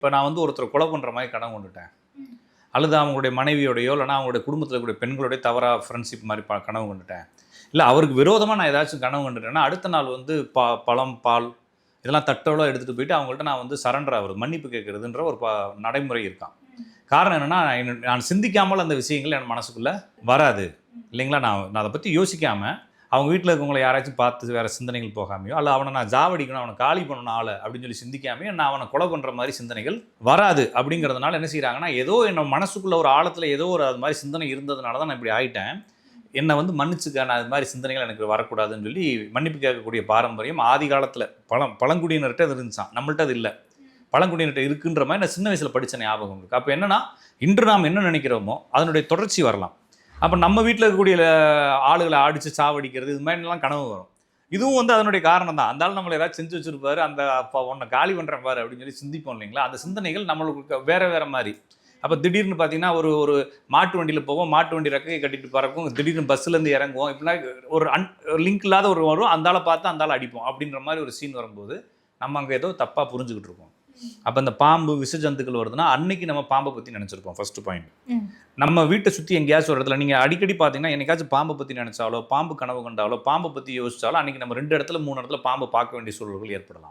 இப்போ நான் வந்து ஒருத்தர் கொலை பண்ணுற மாதிரி கனவு கொண்டுட்டேன். அல்லது அவங்களுடைய மனைவியோடையோ இல்லைனா அவங்களுடைய குடும்பத்தில் கூடிய பெண்களுடைய தவறாக ஃப்ரெண்ட்ஷிப் மாதிரி ப கனவு கொண்டுட்டேன். இல்லை அவருக்கு விரோதமாக நான் ஏதாச்சும் கனவு கொண்டுட்டேன்னா அடுத்த நாள் வந்து பா பழம் பால் இதெல்லாம் தட்டோட எடுத்துகிட்டு போயிட்டு அவங்கள்ட்ட நான் வந்து சரண்டர் ஆகுறது மன்னிப்பு கேட்குறதுன்ற ஒரு ப நடைமுறை இருக்கான். காரணம் என்னென்னா நான் சிந்திக்காமல் அந்த விஷயங்கள் என் மனசுக்குள்ளே வராது. இல்லைங்களா? நான் நான் அதை பற்றி யோசிக்காமல் அவங்க வீட்டில் இருக்கவங்களை யாராச்சும் பார்த்து வேறு சிந்தனைகள் போகாமையோ அல்ல அவனை நான் ஜாவடிக்கணும் அவனை காலி பண்ணணும் ஆளை அப்படின்னு சொல்லி சிந்திக்காமையோ நான் அவனை கொலை பண்ணுற மாதிரி சிந்தனைகள் வராது அப்படிங்கிறதுனால என்ன செய்கிறாங்கன்னா ஏதோ என்ன மனசுக்குள்ள ஒரு ஆழத்தில் ஏதோ ஒரு அது மாதிரி சிந்தனை இருந்ததுனால தான் நான் இப்படி ஆயிட்டேன். என்னை வந்து மன்னிச்சுக்க நான் அது மாதிரி சிந்தனைகள் எனக்கு வரக்கூடாதுன்னு சொல்லி மன்னிப்பு கேட்கக்கூடிய பாரம்பரியம் ஆதி காலத்தில் பழம் பழங்குடியினர்கிட்ட அது இருந்துச்சான் நம்மள்ட்ட அது இல்லை. பழங்குடியினர்கிட்ட இருக்குன்ற மாதிரி நான் சின்ன வயசில் படித்த ஞாபகம் இருக்குது அப்போ என்னென்னா இன்று நாம் என்ன நினைக்கிறோமோ அதனுடைய தொடர்ச்சி வரலாம். அப்போ நம்ம வீட்டில் இருக்கக்கூடிய ஆளுகளை அடித்து சாவடிக்கிறது இது மாதிரிலாம் கனவு வரும். இதுவும் வந்து அதனுடைய காரணம் தான். அந்தாலும் நம்மளை ஏதாவது செஞ்சு வச்சுருப்பாரு அந்த அப்போ உன்னை காலி பண்ணுறேன் பாரு அப்படின்னு சொல்லி சிந்திப்போம் இல்லைங்களா? அந்த சிந்தனைகள் நம்மளுக்கு வேறு வேறு மாதிரி. அப்போ திடீர்னு பார்த்தீங்கன்னா ஒரு ஒரு மாட்டு வண்டியில் போவோம் மாட்டு வண்டி ரெக்கையை கட்டிட்டு பறக்கும் திடீர்னு பஸ்ஸுலேருந்து இறங்குவோம். இப்படின்னா ஒரு அன் லிங்க் இல்லாத ஒரு வரும் அந்தால பார்த்து அந்தால அடிப்போம் அப்படின்ற மாதிரி ஒரு சீன் வரும்போது நம்ம அங்கே ஏதோ தப்பாக புரிஞ்சுக்கிட்டு இருக்கோம். அப்போ இந்த பாம்பு விஷ ஜந்துக்கள் வருதுன்னா அன்னைக்கு நம்ம பாம்பை பற்றி நினச்சிருப்போம் ஃபர்ஸ்ட் பாயிண்ட். நம்ம வீட்டை சுற்றி எங்கேயாச்சும் ஒரு இடத்துல நீங்கள் அடிக்கடி பார்த்தீங்கன்னா என்னைக்காச்சும் பாம்பை பற்றி நினச்சாலோ பாம்பு கனவு கண்டாலோ பாம்பை பற்றி யோசிச்சாலோ அன்னைக்கு நம்ம ரெண்டு இடத்துல மூணு இடத்துல பாம்பை பார்க்க வேண்டிய சூழல்கள் ஏற்படலாம்